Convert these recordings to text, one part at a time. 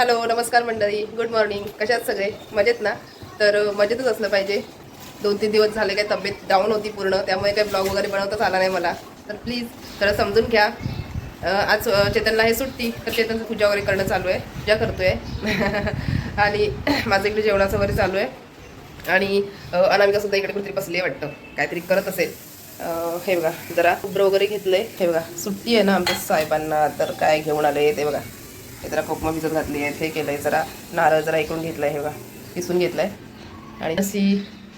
Hello नमस्कार मंडळी. Good morning कशात सगळे? मजेत ना? तर मजेतच असलं पाहिजे. दोन तीन दिवस झाले काय तब्येत डाऊन होती पूर्ण. त्यामुळे काही ब्लॉग वगैरे बनवताच आला नाही मला. तर प्लीज जरा समजून घ्या. आज चेतनला आहे सुट्टी. तर चेतनचं पूजा वगैरे करणं चालू आहे. पूजा करतो आहे आणि माझं इकडे जेवणाचं वगैरे चालू आहे. आणि अनामिकासुद्धा इकडे कुठेतरी बसली आहे वाटतं. काहीतरी करत असेल. हे बघा जरा उब्र वगैरे घेतलं आहे हे बघा सुट्टी आहे ना आमच्या साहेबांना. तर काय घेऊन आले ते बघा. हे जरा कोकमा भिजत घातली आहे हे आहे जरा नारळ जरा ऐकून आहे हे बघा दिसून घेतलं आहे आणि अशी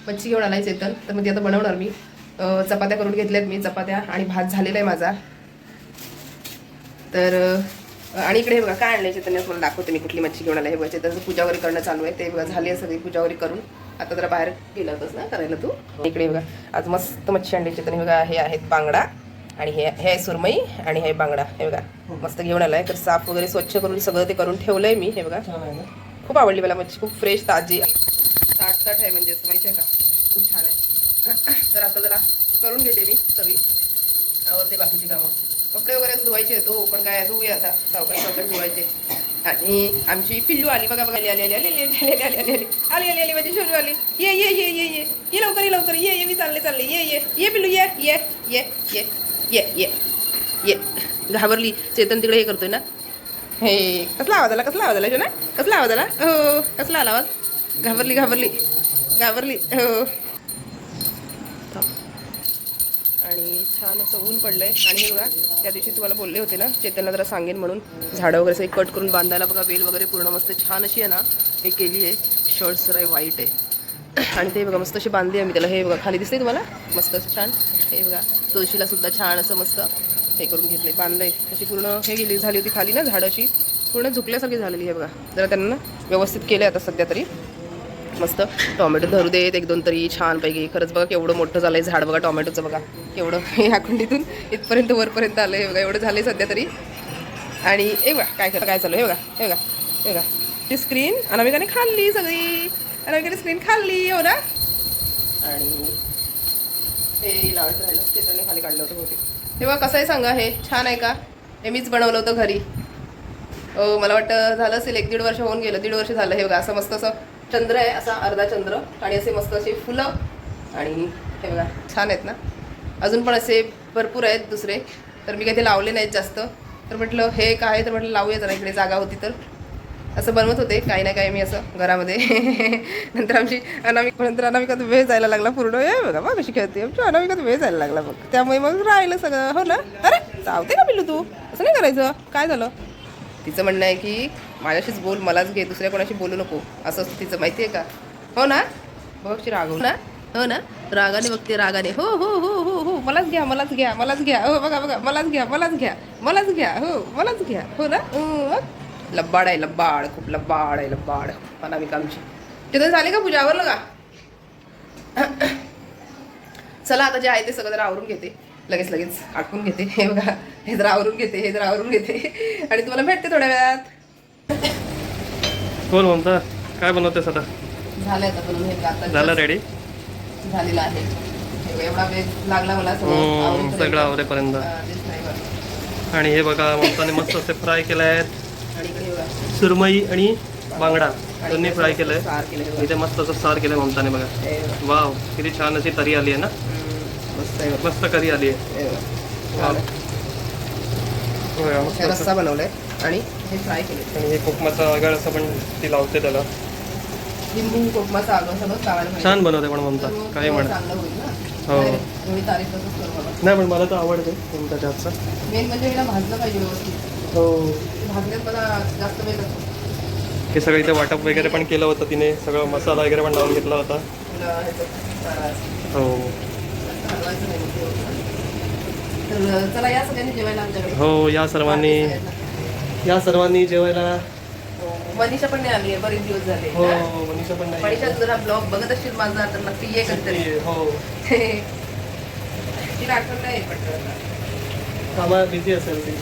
मच्छी घेऊन आलाय चेतन तर मग ती आता बनवणार मी. चपात्या करून घेतल्यात मी चपात्या आणि भात झालेला आहे माझा. तर आणि इकडे बघा काय आणलंय चेतन तुम्हाला दाखवते मी कुठली मच्छी घेऊन आला हे बघा चेतनचं पूजा वगैरे करणं चालू आहे. ते बघा झाली आहे सगळी पूजा वगैरे करून. आता जरा बाहेर गेला होतास ना करायला तू? इकडे बघा आज मस्त मच्छी आणली चेतन हे बघा हे आहेत बांगडा. आणि हे हे आहे सुरमई आणि हे बांगडा हे बघा मस्त घेऊन आलाय तर साफ वगैरे स्वच्छ करून सगळं ते करून ठेवलंय मी हे बघा खूप आवडली मला मच्छी खूप फ्रेश ताजी ताट ताट आहे म्हणजे असं माहिती आहे का खूप छान आहे तर आता जरा करून घेते मी सगळी आवडते बाकीची कामं कपडे वगैरे धुवायचे हो पण काय धुवूया आता सावकाश सावकाश धुवायचे आणि आमची पिल्लू आली बघा बघा आली आली आली आली आली आली आली आली आली आली आली आली माझी शोरू आली ये ये ये ये ये ये लवकर ये लवकर ये ये मी चालले चालले ये ये ये पिल्लू ये ये ये ये ये ये ये. घाबरली. चेतन तिकडे हे करतोय ना. हे कसला आवाज आला कसला आवाज आला ना कसला आवाज आला? हो कसला आला आवाज? घाबरली घाबरली. घाबरली हो. आणि छान असं ऊन पडलंय. आणि हे बघा त्या दिवशी तुम्हाला बोलले होते ना चेतनला जरा सांगेन म्हणून. झाडं वगैरे सगळी कट करून बांधायला बघा वेल वगैरे पूर्ण मस्त छान अशी आहे ना हे केली आहे. शर्ट जरा वाईट आहे. आणि ते बघा मस्त अशी बांधली आहे मी त्याला. हे बघा खाली दिसते तुम्हाला? मस्त छान. हे बघा. तुळशीला सुद्धा छान असं मस्त हे करून घेतले बांधलंय अशी पूर्ण हे गेली झाली होती खाली ना झाडं अशी. पूर्ण झुकल्यासारखी झालेली आहे बघा. जरा त्यांना व्यवस्थित केले आता सध्या तरी. मस्त. टोमॅटो धरू देत एक दोन तरी छानपैकी खरंच बघा केवढं मोठं झालंय झाड बघा टोमॅटोचं बघा. केवढं ह्या कुंडीतून इथपर्यंत वरपर्यंत आलं हे बघा. एवढं झालंय सध्या तरी. आणि हे बघा काय काय चालू आहे? हे बघा हे बघा हे बघा. ती स्क्रीन अनामिकाने खाल्ली सगळी. अनामिकाने स्क्रीन खाल्ली हो ना? आणि ते लावत राहिलं चेतनने खाली काढलं होतं होते तेव्हा कसं आहे सांगा हे छान आहे का? हे मीच बनवलं होतं घरी. मला वाटतं झालं असेल एक दीड वर्ष होऊन गेलं दीड वर्ष झालं हे बघा असं मस्त असं चंद्र आहे असा अर्धा चंद्र आणि असे मस्त असे फुलं आणि हे बघा छान आहेत ना? अजून पण असे भरपूर आहेत दुसरे तर मी काही ते लावले नाहीत जास्त. तर म्हटलं हे काय तर म्हटलं लावूया जरा इकडे जागा होती तर. असं बनवत होते काही ना काही मी असं घरामध्ये. नंतर आमची अनामिक नंतर अनामिकात वेळ जायला लागला पूर्ण. हे बघा बघ कशी खेळते. आमची अनामिकात वेळ जायला लागला बघ. त्यामुळे मग राहिलं सगळं. हो ना? अरे चावते का बिलू तू. असं नाही करायचं. काय झालं? तिचं म्हणणं आहे की माझ्याशीच बोल मलाच घे. दुसऱ्या कोणाशी बोलू नको. असं असतं तिचं. माहिती आहे का? हो ना? बघ रागव हो ना? हो ना? रागाने बघते रागाने. हो हो हो हो हो. मलाच घ्या मलाच घ्या मलाच घ्या. हो बघा बघा. मलाच घ्या मलाच घ्या. मलाच घ्या. हो मलाच घ्या. हो ना? हो, लब्बाड आहे लब्बाड खूप लब्बाड आहे लब्बाड अनामिका आमची. तिथं झाले का पूजा? आवरलं का? चला आता जे आहे ते सगळं जरा आवरून घेते. लगेच लगेच आटकून घेते. हे बघा हे जरा आवरून घेते हे जरा आवरून घेते. आणि तुम्हाला भेटते थोड्या वेळात. कोण म्हणता काय बनवतेस आता? झालंय आता बनवून हे आता झालं रेडी झालेलं आहे. एवढा वेळ लागला मला सगळं आवरेपर्यंत. आणि हे बघा ममताने मस्त असे फ्राय केले आहेत सुरमई आणि बांगडा दोन्ही फ्राय केलंय. इथे मस्त असं सार केलंय ममताने बघा. वाव किती छान अशी तरी आली आहे ना? मस्त मस्त करी आली आहे. रस्सा बनवलाय. आणि हे फ्राय केले आणि हे कोकमाचा आगळ असं पण ती लावते त्याला. लिंबू कोकमाचा आगळ छान बनवते पण ममता. काय म्हणा हो. नाही पण मला तर आवडते ममता जास्त मेन म्हणजे भाजलं पाहिजे व्यवस्थित. हो. भाजण्यात मला जास्त वेळ लागतो हे सगळं इथे वाटप वगैरे पण केलं होतं तिने. सगळं मसाला वगैरे पण लावून घेतला होता. ह्याचं हो जास्त हलवायचं नाही मग ते होतं. तर चला या सगळ्यांनी जेवायला आमच्याकडे. हो या सर्वांनी. या सर्वांनी जेवायला. हो, मनीषा पण नाही आली आहे बरेच दिवस झाले हो? मनीषा पण नाही मनीषा जर ब्लॉग बघत असशील माझा तर नक्की ये कधीतरी हो. तिला आठवण नाही पटकन. कामा बिझी असेल ती.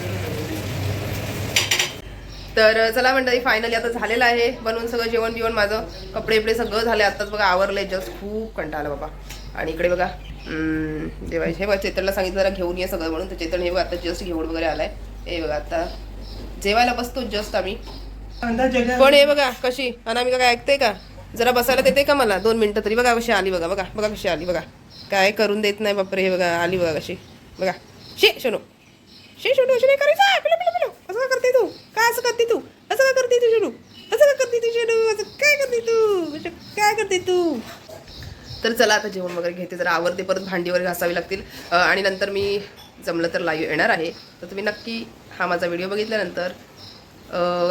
तर चला मंडळी फायनली आता झालेलं आहे. बनवून सगळं जेवण बिवण माझं. कपडे इपडे सगळं झाले. आत्ताच बघा आवरलंय जस्ट खूप कंटाळा बाबा. आणि इकडे बघा देवाय जेवायचे हे बघा चेतनला सांगितलं जरा घेऊन ये सगळं म्हणून. तर चेतन हे बघा आता जस्ट घेऊन वगैरे आलाय. हे बघा आता जेवायला बसतो जस्ट आम्ही. पण हे बघा कशी? अनामिका काय ऐकते का? जरा बसायला देते का मला? दोन मिनटं तरी. बघा कशी आली बघा बघा बघा कशी आली बघा. काय करून देत नाही बापरे हे बघा आली बघा कशी. बघा. शे शोनू. शे शोनू अशी नाही करायचं पिलो पिलो पिलो असं का करते तू काय असं करते तू असं का करते तू शोनू असं का करते तू शोनू असं काय करते तू असं काय करते तू तर चला आता जेवण वगैरे घेते जरा आवडते परत भांडी वगैरे घासावी लागतील. आणि नंतर मी जमलं तर लाईव्ह येणार आहे. तर तुम्ही नक्की हा माझा व्हिडिओ बघितल्यानंतर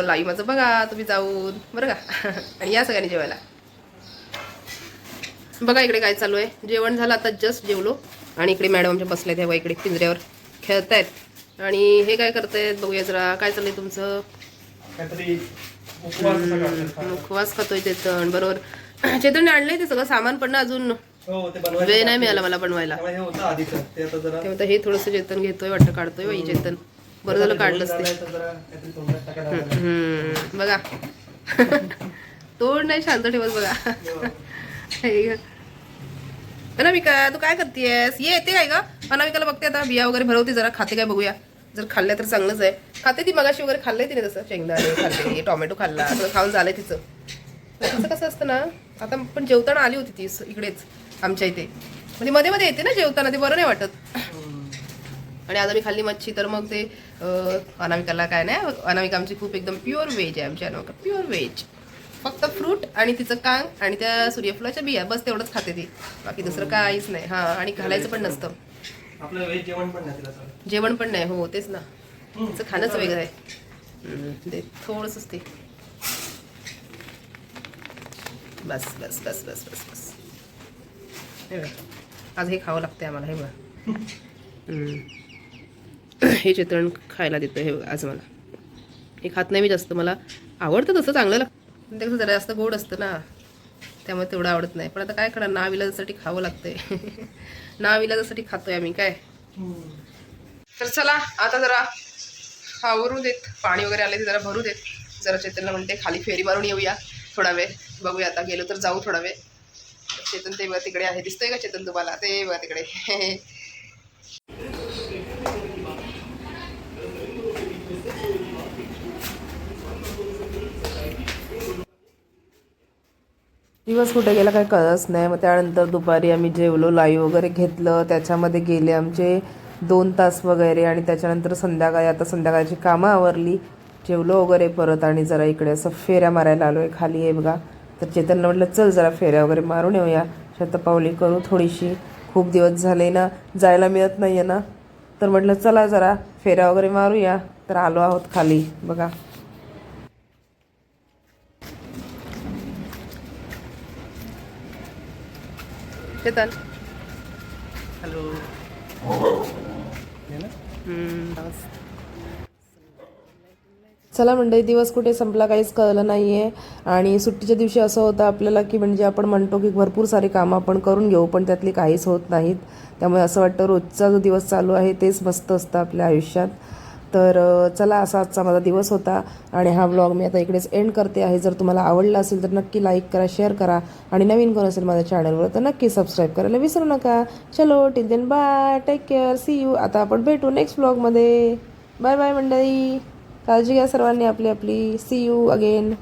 लाईव्ह माझं बघा तुम्ही जाऊन बरं का? आणि या सगळ्यांनी जेवायला. बघा इकडे काय चालू आहे. जेवण झालं आता जस्ट जेवलो. आणि इकडे मॅडम आमच्या बसल्या तेव्हा इकडे पिंजऱ्यावर खेळत आहेत आणि हे काय करतायत बघूया जरा काय चाललंय तुमचं. मुखवास खातोय चेतन बरोबर. चेतनने आणलंय ते सगळं सामान पण ना अजून. हो वेळ नाही मिळाला मला बनवायला. हे तेव्हा हे थोडंसं चेतन घेतोय वाटतं काढतोय बाई चेतन. बरं झालं काढलंच ते. बघा. तोड नाही शांत ठेवत बघा. अनामिका तू काय करतेयस? ये येते काय का अनामिकाला बघते आता. बिया वगैरे भरवते जरा खाते काय बघूया. जर खाल्ल्या तर चांगलंच आहे. खाते ती मगाशी वगैरे खाल्लंय तिने तसं. शेंगदाणे खाल्ले टोमॅटो खाल्ला सगळं खाऊन झालंय तिचं. तिचं कसं असतं ना आता पण जेवताना आली होती ती इकडेच आमच्या इथे. म्हणजे मध्ये मध्ये येते ना जेवताना ते बरं नाही वाटत. आणि आज आम्ही खाल्ली मच्छी तर मग ते अनामिकाला काय नाही अनामिका आमची खूप एकदम प्युअर व्हेज आहे आमची अनामिका प्युअर व्हेज फक्त फ्रूट आणि तिचं कांग आणि त्या सूर्यफुलाच्या बिया बस तेवढंच खाते ती. बाकी दुसरं काहीच नाही. हां आणि घालायचं पण नसतं. जेवण पण नाही तिला सगळं जेवण पण नाही हो तेच ना. तिचं खाणंच वेगळं आहे. ते थोडंसंच ते. बस बस बस बस बस बस. हे बघ. आज हे खावं लागतंय आम्हाला हे बघा. हे चित्रण खायला देतं हे बघा आज मला. हे खात नाही मी जास्त मला आवडतं तसं चांगलं लागतं पण ते कसं जरा जास्त गोड असतं ना. त्यामुळे तेवढं आवडत नाही. पण आता काय करा नाविलाजासाठी खावं लागतंय. नाविलाजासाठी खातोय आम्ही काय? तर चला आता जरा आवरू देत. पाणी वगैरे आले ते जरा भरू देत. जरा चेतनला म्हणते खाली फेरी मारून येऊया. थोडा वेळ. बघूया आता गेलो तर जाऊ थोडा वेळ. चेतन ते बघा तिकडे आहे. दिसतोय का चेतन तुम्हाला? ते बघा तिकडे. दिवस कुठे गेला काही कळच नाही. मग त्यानंतर दुपारी आम्ही जेवलो लाईव्ह वगैरे घेतलं. त्याच्यामध्ये गेले आमचे दोन तास वगैरे आणि त्याच्यानंतर संध्याकाळी आता संध्याकाळची कामं आवरली. जेवलो वगैरे परत आणि जरा इकडे असं फेऱ्या मारायला आलो आहे खाली आहे बघा. तर चेतनला म्हटलं चल जरा फेऱ्या वगैरे मारून येऊया. शतपावली करू थोडीशी. खूप दिवस झाले ना जायला मिळत नाही आहे ना. तर म्हटलं चला जरा फेऱ्या वगैरे मारूया. तर आलो आहोत खाली बघा. चेतन. हॅलो. चला मंडळी दिवस कुठे संपला काहीच कळलं नाही आहे आणि सुट्टीच्या दिवशी असं होतं आपल्याला की म्हणजे आपण म्हणतो की भरपूर सारे कामं आपण करून घेऊ पण त्यातली काहीच होत नाहीत. त्यामुळे असं वाटतं रोजचा जो दिवस चालू आहे तेच मस्त असतं आपल्या आयुष्यात. तर चला असा आजचा माझा दिवस होता. आणि हा व्लॉग मी आता इकडेच एंड करते आहे. जर तुम्हाला आवडला असेल तर नक्की लाईक करा शेअर करा. आणि नवीन कोण असेल माझ्या चॅनलवर तर नक्की सबस्क्राईब करायला विसरू नका. चलो till then bye take care see you आता आपण भेटू नेक्स्ट व्लॉगमध्ये बाय बाय मंडळी. काळजी घ्या सर्वांनी आपली आपली. C you again